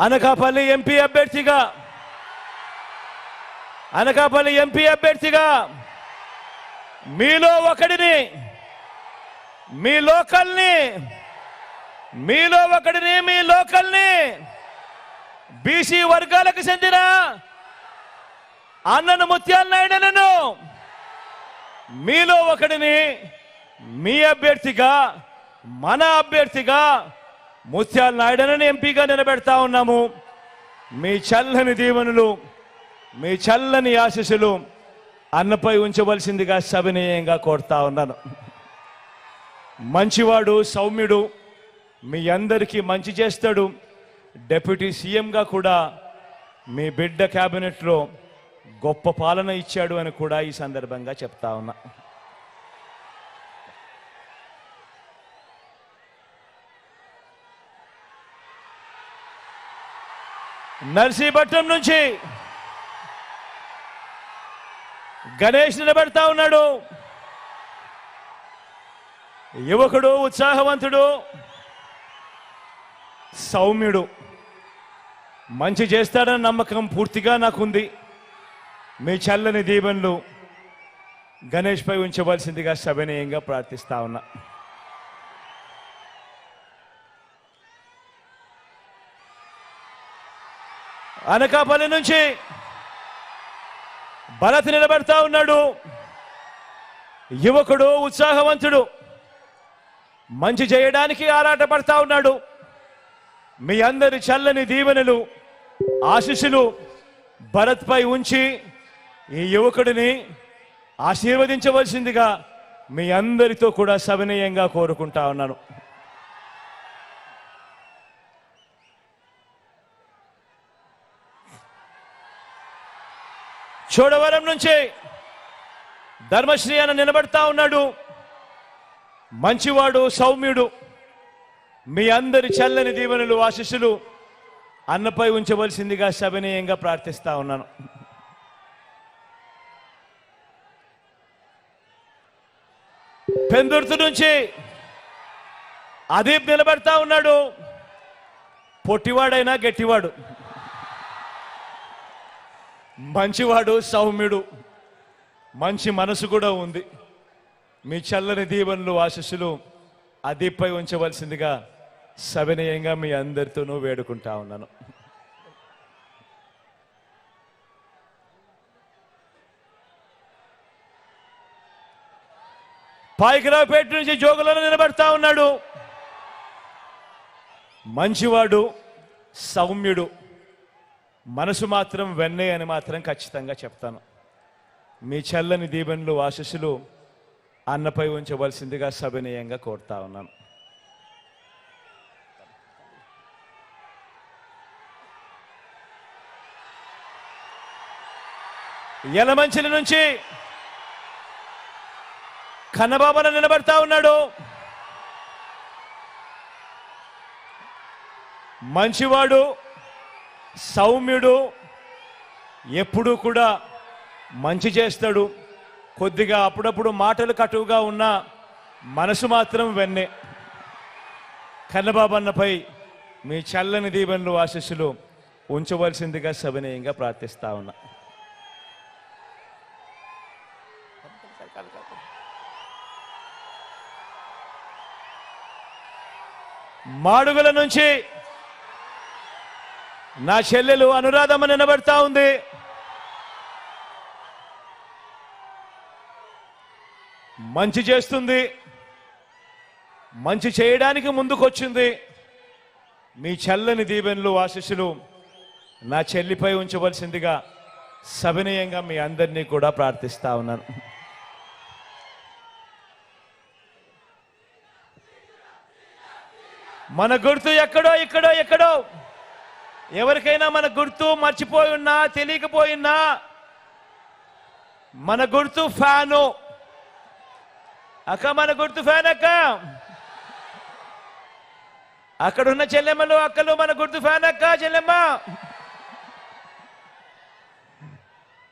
Anakapalli MP అభ్యర్థిగా. Anakapalli MP అభ్యర్థిగా. మీలో ఒకడిని మీ లోకల్ని మీలో ఒకడిని మీ లోకల్ని బీసీ వర్గాలకు చెందిన అన్నను ముత్యాల నాయుడనను మీలో ఒకడిని మీ అభ్యర్థిగా మన అభ్యర్థిగా ముత్యాల నాయుడనని ఎంపీగా నిలబెడతా ఉన్నాము. మీ చల్లని దీవెనలు మీ చల్లని ఆశీస్సులు అన్నపై ఉంచవలసిందిగా సవినయంగా కోరుతా ఉన్నాను. మంచివాడు సౌమ్యుడు మీ అందరికీ మంచి చేస్తాడు. డెప్యూటీ సీఎంగా కూడా మీ బిడ్డ క్యాబినెట్లో గొప్ప పాలన ఇచ్చాడు అని కూడా ఈ సందర్భంగా చెప్తా ఉన్నా. నర్సీపట్నం నుంచి గణేష్ నిలబెడతా ఉన్నాడు. యువకుడు ఉత్సాహవంతుడు సౌమ్యుడు. మంచి చేస్తాడన్న నమ్మకం పూర్తిగా నాకుంది. మీ చల్లని దీవెనలు గణేష్ పై ఉంచవలసిందిగా సవినయంగా ప్రార్థిస్తా ఉన్నా. అనకాపల్లి నుంచి భరత్ నిలబెడతా ఉన్నాడు. యువకుడు ఉత్సాహవంతుడు. మంచి చేయడానికి ఆరాటపడతా ఉన్నాడు. మీ అందరి చల్లని దీవెనలు ఆశీస్సులు భరత్ పై ఉంచి ఈ యువకుడిని ఆశీర్వదించవలసిందిగా మీ అందరితో కూడా సవినయంగా కోరుకుంటా ఉన్నాను. చోడవరం నుంచి ధర్మశ్రీ అని నిలబడతా ఉన్నాడు. మంచివాడు సౌమ్యుడు. మీ అందరి చల్లని దీవెనలు ఆశిస్సులు అన్నపై ఉంచవలసిందిగా సవినయంగా ప్రార్థిస్తా ఉన్నాను. పెందుర్తి నుంచి అదీప్ నిలబడతా ఉన్నాడు. పొట్టివాడైనా గట్టివాడు. మంచివాడు సౌమ్యుడు. మంచి మనసు కూడా ఉంది. మీ చల్లని దీవెనలు ఆశస్సులు అదిపై ఉంచవలసిందిగా సవినయంగా మీ అందరితోనూ వేడుకుంటా ఉన్నాను. పాయికరావుపేట నుంచి జోగులను నిలబడతా ఉన్నాడు. మంచివాడు సౌమ్యుడు. మనసు మాత్రం వెన్నే అని మాత్రం ఖచ్చితంగా చెప్తాను. మీ చల్లని దీవెనలు ఆశస్సులు అన్నపై ఉంచవలసిందిగా సవినయంగా కోరుతా ఉన్నాను. యలమంచిలి నుంచి కన్నబాబన నిలబడతా ఉన్నాడు. మంచివాడు సౌమ్యుడు ఎప్పుడూ కూడా మంచి చేస్తాడు. కొద్దిగా అప్పుడప్పుడు మాటలు కటువుగా ఉన్న మనసు మాత్రం వెన్నే. కన్నబాబన్నపై మీ చల్లని దీవెనలు ఆశస్సులు ఉంచవలసిందిగా సవినయంగా ప్రార్థిస్తా ఉన్నా. మాడుగుల నుంచి నా చెల్లెలు అనురాధమ్మ నిలబడతా ఉంది. మంచి చేస్తుంది. మంచి చేయడానికి ముందుకొచ్చింది. మీ చెల్లని దీవెనలు ఆశీస్సులు నా చెల్లిపై ఉంచవలసిందిగా సవినయంగా మీ అందరినీ కూడా ప్రార్థిస్తా ఉన్నాను. మన గుర్తు ఎక్కడో ఇక్కడో ఎక్కడో? ఎవరికైనా మన గుర్తు మర్చిపోయి ఉన్నా తెలియకపోయినా మన గుర్తు ఫ్యాను. అక్క మన గుర్తు ఫ్యాన్ అక్క. అక్కడున్న చెల్లెమ్మలు అక్కలు మన గుర్తు ఫ్యాన్ అక్క చెల్లెమ్మ.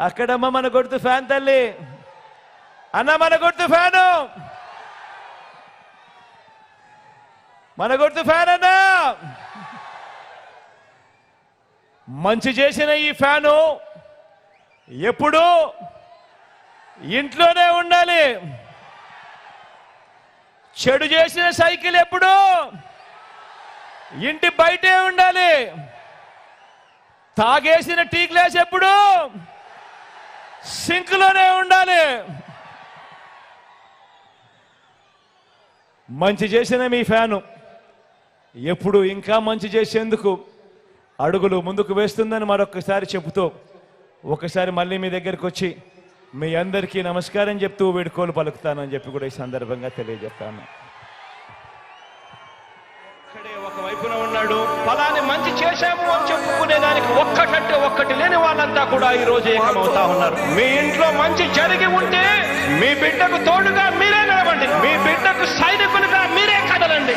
అక్కడమ్మ మన గుర్తు ఫ్యాన్ తల్లి. అన్న మన గుర్తు ఫ్యాను. మన గుర్తు ఫ్యాన్ అన్నా. మంచి చేసిన ఈ ఫ్యాను ఎప్పుడు ఇంట్లోనే ఉండాలి. చెడు చేసిన సైకిల్ ఎప్పుడు ఇంటి బయటే ఉండాలి. తాగేసిన టీ గ్లాస్ ఎప్పుడు సింక్లోనే ఉండాలి. మంచి చేసిన మీ ఫ్యాను ఎప్పుడు ఇంకా మంచి చేసేందుకు అడుగులు ముందుకు వేస్తుందని మరొకసారి చెబుతూ ఒకసారి మళ్ళీ మీ దగ్గరికి వచ్చి మీ అందరికీ నమస్కారం చెప్తూ వేడుకోలు పలుకుతానని చెప్పి కూడా ఈ సందర్భంగా తెలియజెప్తాను. ఒక వైపున ఉన్నాడు. ఫలాన్ని మంచి చేశాము అని చెప్పుకునే దానికి ఒక్కటంటే ఒక్కటి లేని వాళ్ళంతా కూడా ఈ రోజు ఏకమవుతా ఉన్నారు. మీ ఇంట్లో మంచి జరిగి ఉంటే మీ బిడ్డకు తోడుగా మీరే నిలవండి. మీ బిడ్డకు సైనికులుగా మీరే కదలండి.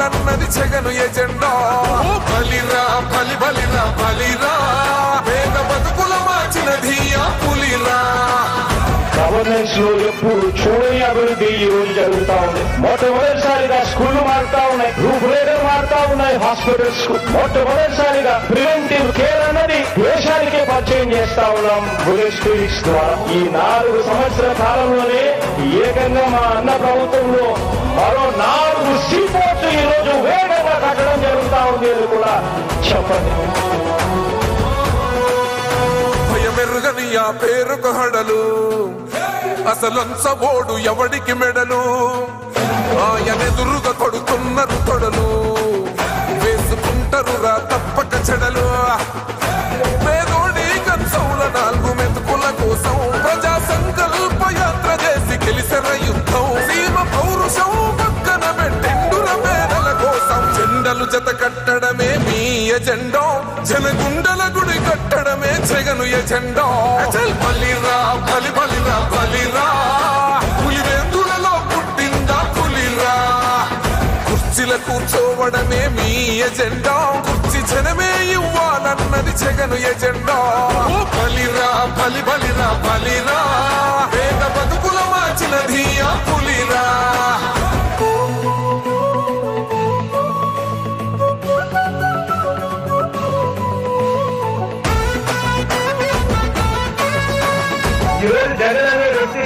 కాదన్నది జగను ఎజెండా. బలిరా బలి బలిరా బలిరా. పేద బతుకుల మార్చిన ధీయా పులిరా. గవర్నెన్స్లో ఎప్పుడు చూడని అభివృద్ధి ఈ రోజు జరుగుతా ఉంది. మొట్టమొదటిసారిగా స్కూళ్ళు మారుతా ఉన్నాయి. రూపురేఖలు మారుతా ఉన్నాయి. హాస్పిటల్స్కు మొట్టమొదటిసారిగా ప్రివెంటివ్ కేర్ అన్నది దేశానికే పరిచయం చేస్తా ఉన్నాం. బులెట్ క్లినిక్స్ ద్వారా ఈ నాలుగు సంవత్సరాల కాలంలోనే ఏకంగా మా అన్న ప్రభుత్వం చెప్పండి. భయమెరుగని ఆ పేరుకు హడలు. అసలంచబోడు ఎవడికి మెడలు? ఆయనెదురుగా కొడుతున్నారు తొడలు. వేసుకుంటారు రా తప్పక చెడలు. జగను ఎజెండా అచల్. బలిరా బలి బలిరా బలిరా. పులివెందులలో పుట్టిందా పులిరా? కుర్చీల కూర్చోవడమే మీ ఎజెండా. కుర్చీ జనమే ఇవ్వాలన్నది జగను ఎజెండా. ఓ. బలిరా బలి బలిరా బలిరా. పేద బతుకుల మార్చినది ఆ పులిరా.